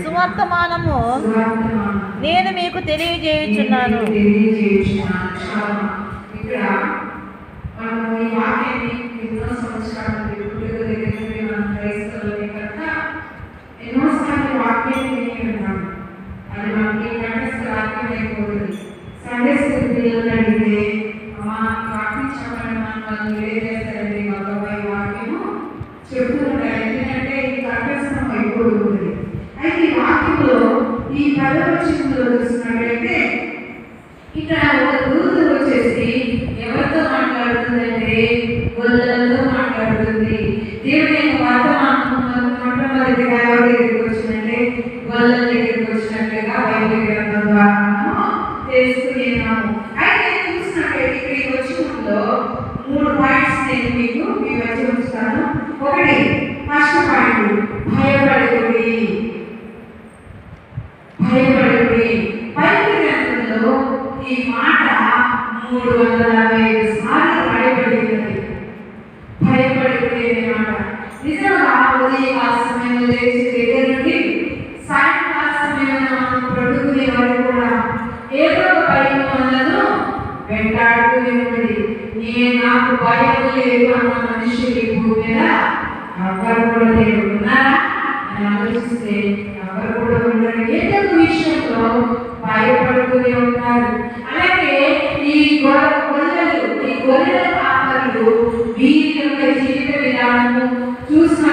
సువర్తమానము నేను మీకు తెలియజేయుచున్నాను. Sunday school పిల్లలు అడిగితే మనము ఈ సంవత్సరాలు దేవుడి దగ్గర నుండి మనం క్రైస్తవులమే కనుక ఎన్నోసార్లు వాక్యాన్ని విని ఉన్నాము అది మనకి కంఠస్థ వాక్యం అయిపోతుంది సండే స్కూల్ పిల్లలు అడిగితే అమ్మా ఈ వాక్యం చెప్పండి మనం వాళ్ళు ఏం చేస్తారండి మా బాబాయ్ వాక్యము చెప్తూ ఉంటారు ఎందుకంటే ఇది కంఠస్థం అయిపోతుంది అయితే ఈ వాక్యంలో ఈ చూసినట్లయితే ఇక్కడ ఒక దూత వచ్చేసి ఎవరితో మాట్లాడుతుందంటే గొల్లలతో మాట్లాడుతుంది దేవుని యొక్క వర్తమానం మొట్టమొదటిగా ఎవరి దగ్గరికి వచ్చిందంటే గొల్లల దగ్గరికి వచ్చినట్లుగా బైబిల్ గ్రంథం ద్వారా మనము తెలుసుకునేనాము అయితే చూసినట్లయితే ఇక్కడికి వచ్చినప్పుడు మూడు పాయింట్స్ నేను మీకు మీ మధ్య ఉంచుతాను ఒకటి ఫస్ట్ పాయింట్ భయపడకూడదు భయపడకుడి బైబిల్ గ్రంథంలో ఈ మాట మూడు వందల అరవై ఐదు సార్లు భయపడింది భయపడకుడి అనమాట నిజంగా ఉదయం ఆ సమయంలో లేచి దగ్గర నుండి సాయంకాల సమయంలో మనం పడుకునే వరకు కూడా ఏదో ఒక భయం మనలను వెంటాడుతూనే ఉన్నది. నేను నాకు భయం లేదు అన్న మనిషి ఈ భూమి మీద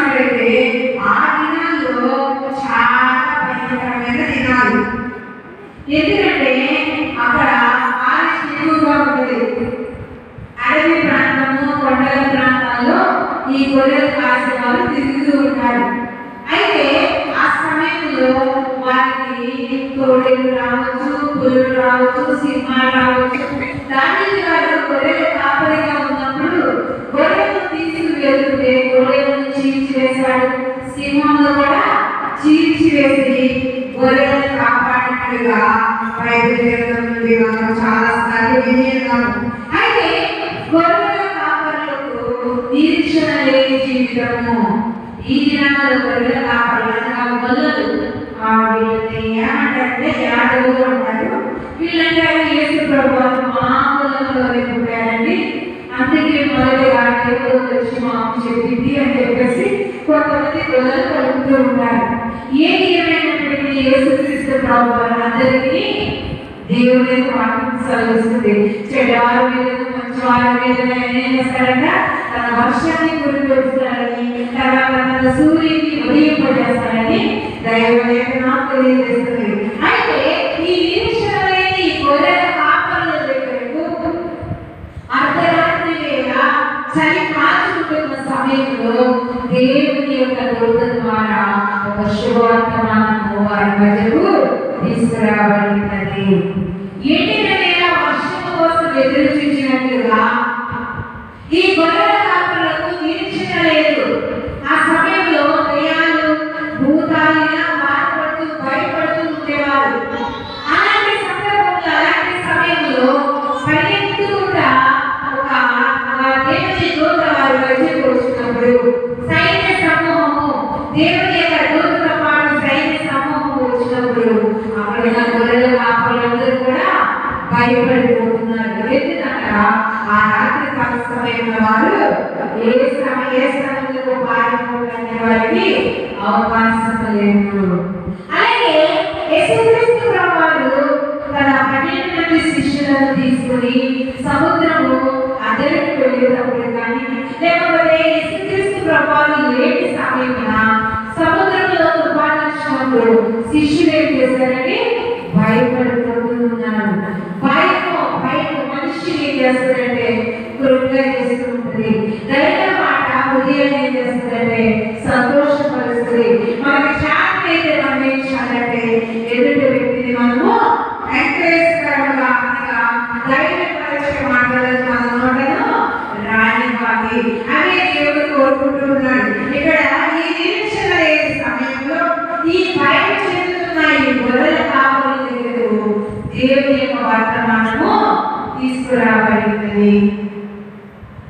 చూసినట్లయితే మనం చాలా సార్లు విని అయితే గొర్రెల కాపర్లకు నిరీక్షణ లేని జీవితము ఈ దినాల గొర్రెల కాపరులు అనగా ఆ వీళ్ళని ఏమంటే యాదవులు అంటారు. వీళ్ళంటే యేసు ప్రభు వారు మా కులంలోనే పుట్టారండి. అందుకే మొదటిగా దేవుడు వచ్చి మాకు చెప్పింది అని చెప్పేసి కొంతమంది గొల్లలు కలుపుతూ ఉంటారు. ఏది ఏమైనప్పటికీ యేసుక్రీస్తు ప్రభు వారు అందరికీ దేవుడే వాక్యం సెలవిస్తుంది చెడ్డవారి మీద మంచి వారి మీద ఏం చేస్తారంట తన వర్షాన్ని కురిపిస్తారని తర్వాత తన సూర్యుని ఉదయింపజేస్తారని దైవలేఖనం తెలియజేస్తుంది. అయితే ఈ నిరీక్షణ ఈ గొర్రెల పాపల దగ్గరకు అర్ధరాత్రి వేళ చలి కాచుకుంటున్న సమయంలో దేవుని యొక్క దూత ద్వారా ఒక శుభవర్తమానము వారి మధ్యకు తీసుకురాబడినది. ఎండిన నేల వర్షం కోసం ఎదురు చూసినట్లుగా? ఈ గొర్రెల భయపడిపోతున్నారు భయం భయం మనిషిని ఏం చేస్తుందంటే కృంగా చేస్తూ ఉంటుంది. దైవ మాట హృదయం ఏం చేస్తుందంటే సంతోషం మనకి శాంతి అయితే మనం ఏం చేయాలంటే ఎదుటి వ్యక్తిని మనము ఎంకరేజ్ కరంగా అనగా ధైర్యపరిచే మాటలను మన నోటను రానివ్వాలి అదే దేవుడు కోరుకుంటున్నాడు ఇక్కడ ఈ నిరీక్షణ లేని సమయంలో ఈ భయం చెందుతున్న ఈ గొర్రెల కాపుల దగ్గరకు దేవుని యొక్క వర్తమానము తీసుకురాబడింది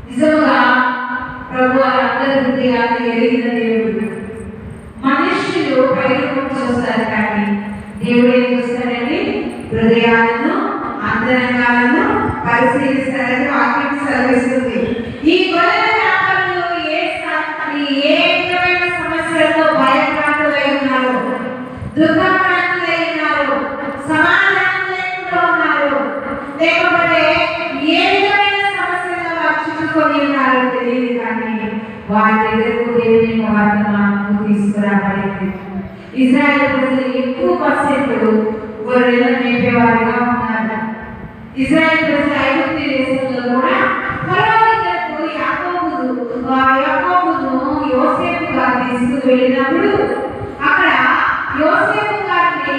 నిజముగా ప్రభు అందరి హృదయాన్ని ఎరిగిన దేవుడు మనుష్యులు పైకి దేవుడు ఏం చేస్తాడండి హృదయాలను అంతరంగాలను పరిశీలిస్తారని వాక్యం సెలవిస్తుంది ఈ గొర్రెల కాపరులు ఏ స- ఏ విధమైన సమస్యలతో భయప్రాంతులై ఉన్నారు దుఃఖప్రాంతులై ఉన్నారు సమాధానం లేకుండా ఉన్నారు లేకపోతే ఏ విధమైన సమస్యలు వారు చుట్టుకొని ఉన్నారో తెలియదు కానీ వారి దగ్గరకు దేవుని యొక్క వర్తమానము తీసుకురాబడింది ఇజ్రాయెల్ ప్రజలు ఎక్కువ పర్సెంట్లు గొర్రెలను మేపేవారుగా ఉన్నారు. ఇజ్రాయెల్ ప్రజలు ఐగుప్తు దేశంలో కూడా ఫరో యాకోబును యాకోబును యోసేపు గారు తీసుకుని వెళ్ళినప్పుడు అక్కడ యోసేపు గారిని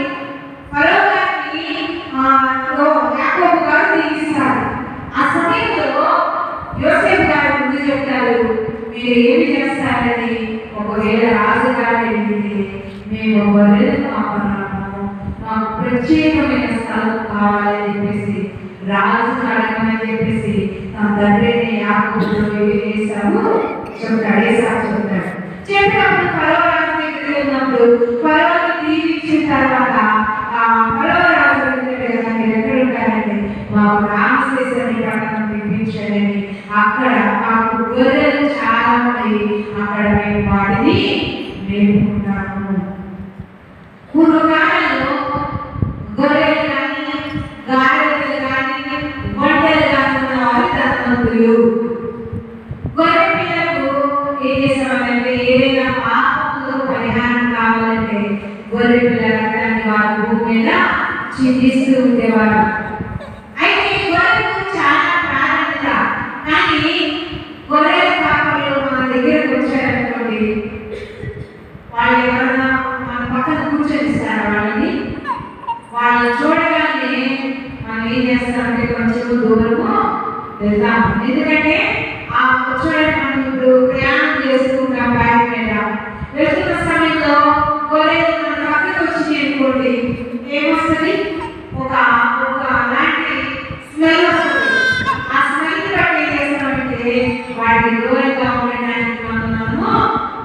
ఫరో గారిని ఆ, యో- యాకోబు గారు దీవిస్తాడు ఆ సమయంలో యోసేపు గారు ముందు చెప్తారు మీరు ఏమి చేస్తారని? ఒకవేళ రాజుగారు అడిగితే మేము గొర్రెలు కాపాడాము మాకు ప్రత్యేకమైన స్థలం కావాలని చెప్పేసి రాజు అడగమని చెప్పేసి తన తండ్రిని యాకోబులో వేసాము చెప్తాడు ఏసాకు చెప్తాడు. చెప్పినప్పుడు ఫరో రాజు దగ్గరికి ఉన్నప్పుడు ఫరోని దీవించిన తర్వాత ఆ ఫరో రాజు దగ్గర ఎక్కడ ఉంటారంటే మాకు రామశేషని పట్టణం పిలిపించాడని అక్కడ మాకు గొర్రె చాలా అక్కడ మేము వాటిని మేపుకుంటాము కురుగా గొర్రెలు కానీ గారెలు కానీ గొడ్డలు కానీ ఉన్నవారు ధనవంతులు గొర్రె పిల్లకు ఏం చేసేవారంటే ఏదైనా పాపంలో పరిహారం కావాలంటే గొర్రె పిల్ల రక్తాన్ని వారు భూమి మీద చిందిస్తూ ఉండేవారు అయితే గొర్రెలకు చాలా ప్రాధాన్యత కానీ గొర్రెల కాపర్లు మన దగ్గరకు వచ్చారనుకోండి వాళ్ళు ఎవరన్నా మన పక్కన కూర్చొనిస్తారా వాళ్ళని వాళ్ళని చూడగానే మనం ఏం చేస్తామంటే కొంచెం దూరము వెళ్తాం ఎందుకంటే ఆ చూడండి మనం ఇప్పుడు ప్రయాణం చేసుకుంటాం బైక్ మీద వెళ్తున్న సమయంలో గొర్రెలు మన పక్కకు వచ్చినాయి అనుకోండి ఏమొస్తుంది ఒక ఒక లాంటి స్మెల్ వస్తుంది ఆ స్మెల్ బట్టి ఏం చేస్తామంటే వాటికి దూరంగా ఉండడానికి మనం మనము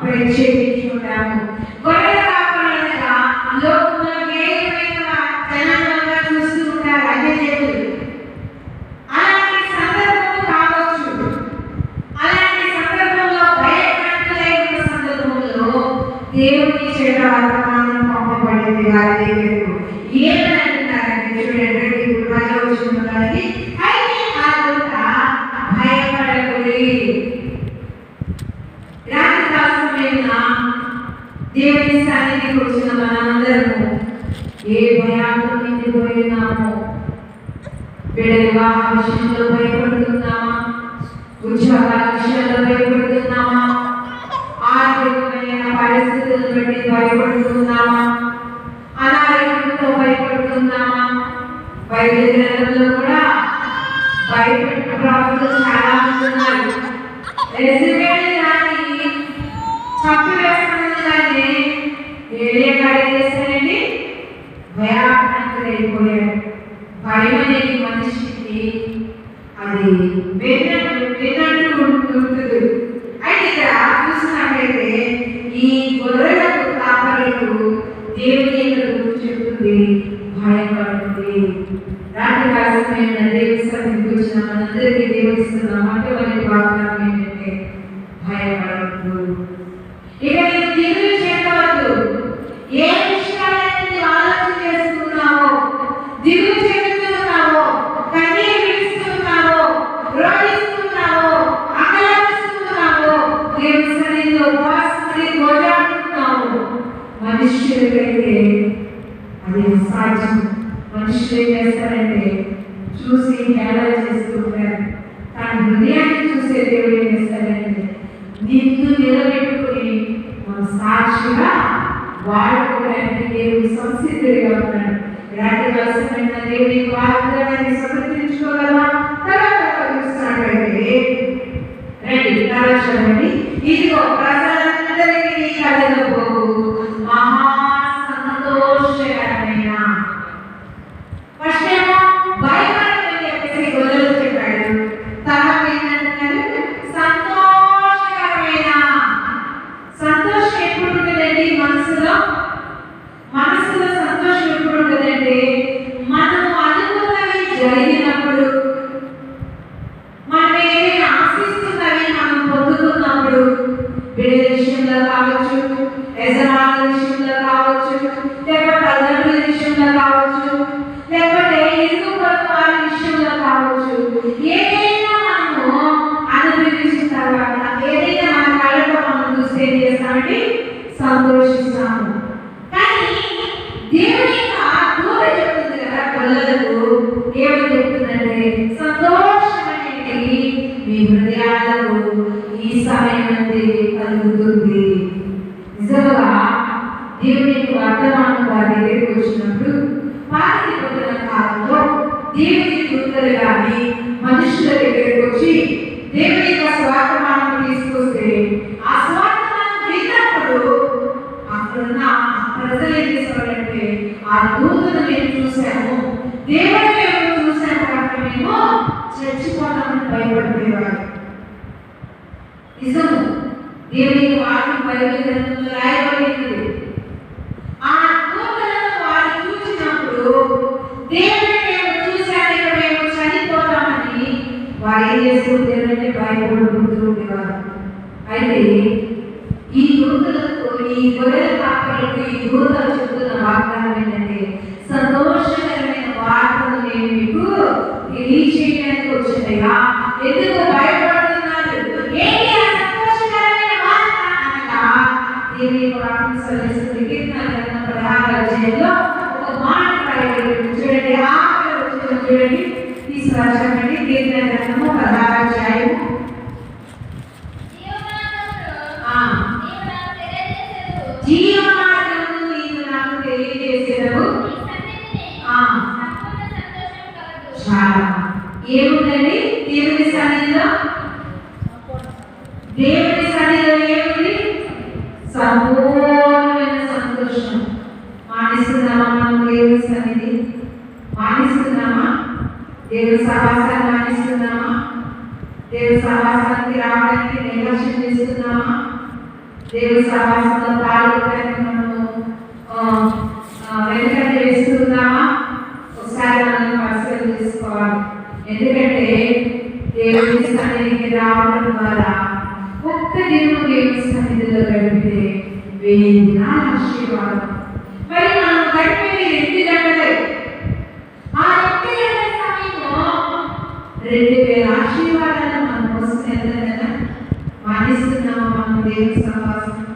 ప్రత్యేకించుకుంటాము గొర్రెల కాపాడగా లోకంలో వేగమైన జనాంగంగా చూస్తూ ఉంటారు అదే చెట్లు అలాంటి సందర్భం కావచ్చు అలాంటి సందర్భంలో భయభ్రాంతులైన సందర్భంలో దేవుని చెడ్డ వర్తమానం పంపబడింది వారి దగ్గరకు ఏమని అంటున్నారంటే చూడండి ఇప్పుడు పదో వచ్చినది అయితే ఆ దూత భయపడకుడి రాత్రి కాలమైన దేవుని సన్నిధికి వచ్చిన మనందరము ఏ భయాలు నిండిపోయినామో బిడ్డ వివాహ విషయంలో భయపడుతున్నామా? ఉద్యోగాల విషయంలో భయపడుతున్నామా? ఆర్థికమైన పరిస్థితులను బట్టి భయపడుతున్నామా? అనారోగ్యంతో భయపడుతున్నామా? బైబిల్ గ్రంథంలో కూడా భయపెట్టిన ప్రభుత్వం చాలా మంది ఉన్నారు. రెసిపీని దాన్ని చంపివేస్తున్నది దాన్ని ఏడే గాడి చేశారండి భయాక్రాంతులైపోయాడు భయం అనేది అది విన్నట్టు ఉంటుంది అయితే ఇక్కడ చూసినట్లయితే ఈ గొర్రెలకు కాపరులకు దేవుని యొక్క చెప్తుంది భయపడుతుంది. రాత్రి కాసిన దేవుని సన్నిధికి వచ్చిన మనందరికీ దేవుడిస్తున్న మొట్టమొదటి వాగ్దానం ఏంటంటే భయపడవద్దు వారు ఏం చేస్తుంటారంటే అయితే ఈ దూతలకు ఈ గొర్రెల కాపలకు ఈ దూతలు చెబుతున్న వాగ్దానం ఏంటంటే సంతోషకరమైన వార్తను నేను మీకు తెలియచేయడానికి వచ్చిందయ్యా ఎందుకు భయపడుతున్నారు? ఏంటి ఆ సరిస్తుంది కీర్తన గ్రంథం పదహారు చూడండి ఆఖరి వచ్చిన చూడండి. తీసుకురా చూడండి కీర్తన సన్నిధి రావడానికి నిర్లక్ష్యం చేస్తున్నామా? దేవుడి సహవాసంలో పాల్గొనడానికి మనము వెనుక చేస్తున్నామా ఒకసారి మనం పరిశీలన చేసుకోవాలి. ఎందుకంటే దేవుడి సన్నిధికి రావడం ద్వారా ఒక్క దినం దేవుడి సన్నిధిలో గడిపితే వేదిన ఆశీర్వాదం Davis campus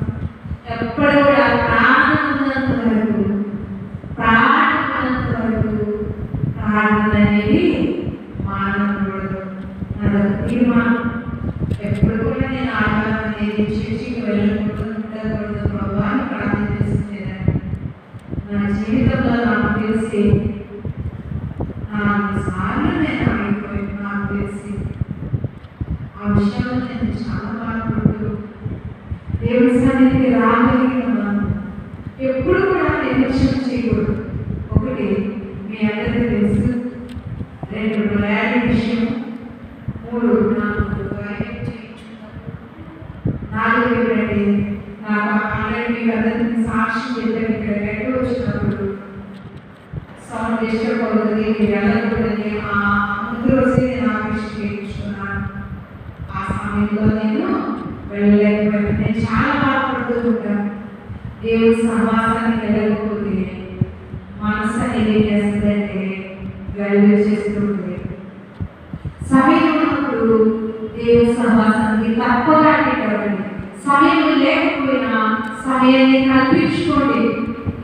దేవుని కల్పించుకోండి.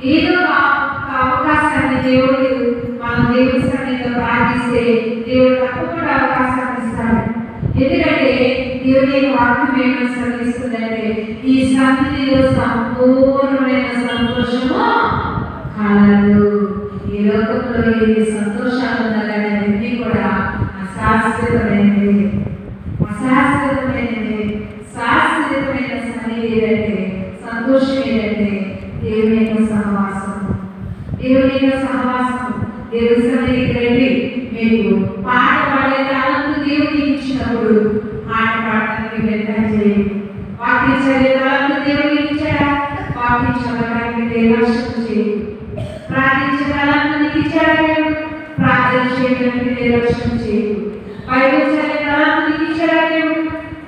ఏదో అవకాశాన్ని దేవుడు మనం దేవుని సన్నిధిలో ప్రార్థిస్తే దేవుడు తప్పకుండా అవకాశాన్ని ఇస్తాడు. ఎందుకంటే దేవుని వాక్యం ఏమైనా సంధిస్తుందంటే ఈ సన్నిధిలో సంపూర్ణమైన సంతోషము? కలదు ఈ లోకంలో ఇది దేవుడితో సహవాసం దేవుడి సన్నిధికి వెళ్ళి మీరు పాట పాడే తాళంతో దేవుడికి ఇచ్చినప్పుడు పాట పాడటానికి నిర్ణయం చేయండి. వాక్యం చదివే తాళంతో దేవుడికి ఇచ్చాడా? వాక్యం చదవడానికి నిర్లక్ష్యం చేయండి. ప్రార్థించే తాళంతో నీకు ఇచ్చాడా దేవుడు? ప్రార్థన చేయడానికి నిర్లక్ష్యం చేయండి. బైబిల్ చదివే తాళంతో నీకు ఇచ్చాడా దేవుడు?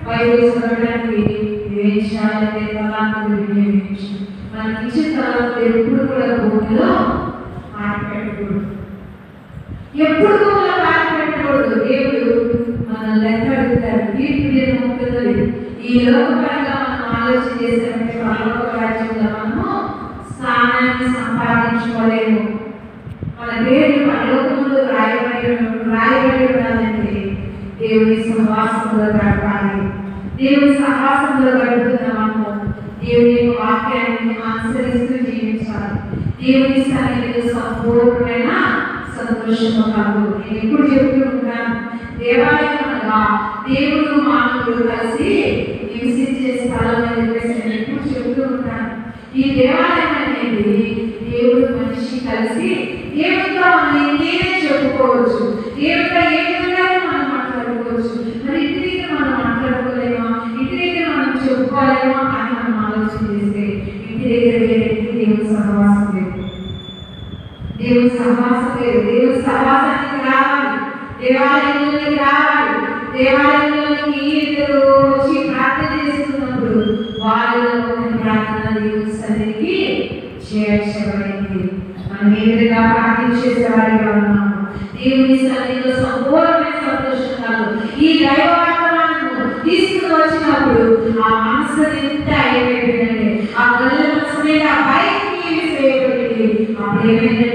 బైబిల్ చదవడానికి ద్వేషాలైతే తాళంతో మనకి ఇచ్చిన తాళంతో ఎప్పుడు కూడా భూమిలో మాట పెట్టకూడదు ఎప్పుడు భూమిలో మాట పెట్టకూడదు దేవుడు. మనల్ని లెక్క అడుగుతారు తీర్పు దినం ఉంటుంది ఈ లోకపరంగా మనం ఆలోచన చేసినట్టే పరలోక రాజ్యంలో మనము స్థానాన్ని సంపాదించుకోలేము. మన పేరు పరలోకంలో రాయబడి రాయబడి ఉండాలంటే దేవుని సహవాసంలో గడపాలి. దేవుని సహవాసంలో గడుపుతున్న మనము దేవుని యొక్క వాక్యాన్ని అనుసరిస్తూ దేవుని సన్నిధిలో సంపూర్ణమైన సంతోషము కాదు నేను ఎప్పుడు చెప్తూ ఉంటాను దేవాలయం అనగా దేవుడు మానవుడు కలిసి నివసించే స్థలం అని చెప్పేసి నేను ఎప్పుడు చెప్తూ ఉంటాను. ఈ దేవాలయం అనేది దేవుడు మనిషి కలిసి దేవుడితో మనం నేనే చెప్పుకోవచ్చు. దేవుడితో ఏ విధంగా మనం మాట్లాడుకోవచ్చు. మరి ఇంటి దగ్గర మనం మాట్లాడుకోలేమా? ఇంటి దగ్గర మనం చెప్పుకోలేమా? అని మనం ఆలోచన చేస్తే ఇంటి దగ్గర దేవుడు సహవాసం దేవుని సహవాసం లేదు. దేవుని సహవాసానికి రావాలి. దేవాలయంలోకి రావాలి. దేవాలయంలోకి ఇద్దరు వచ్చి ప్రార్థన చేస్తున్నప్పుడు వాళ్ళలో ఒక ప్రార్థన దేవుని సన్నిధికి చేర్చబడింది. మనం ఏ విధంగా ప్రార్థించేసేవాడిగా ఉన్నాము దేవుని సన్నిధిలో సంపూర్ణమైన సంతోషం ఈ దైవ వర్తమానము తీసుకుని వచ్చినప్పుడు ఆ మనసు ఎంత అయిపోయిందంటే ఆ గల్ల మనసు మీద పైకి వేయబడింది అప్పుడు ఏమైందండి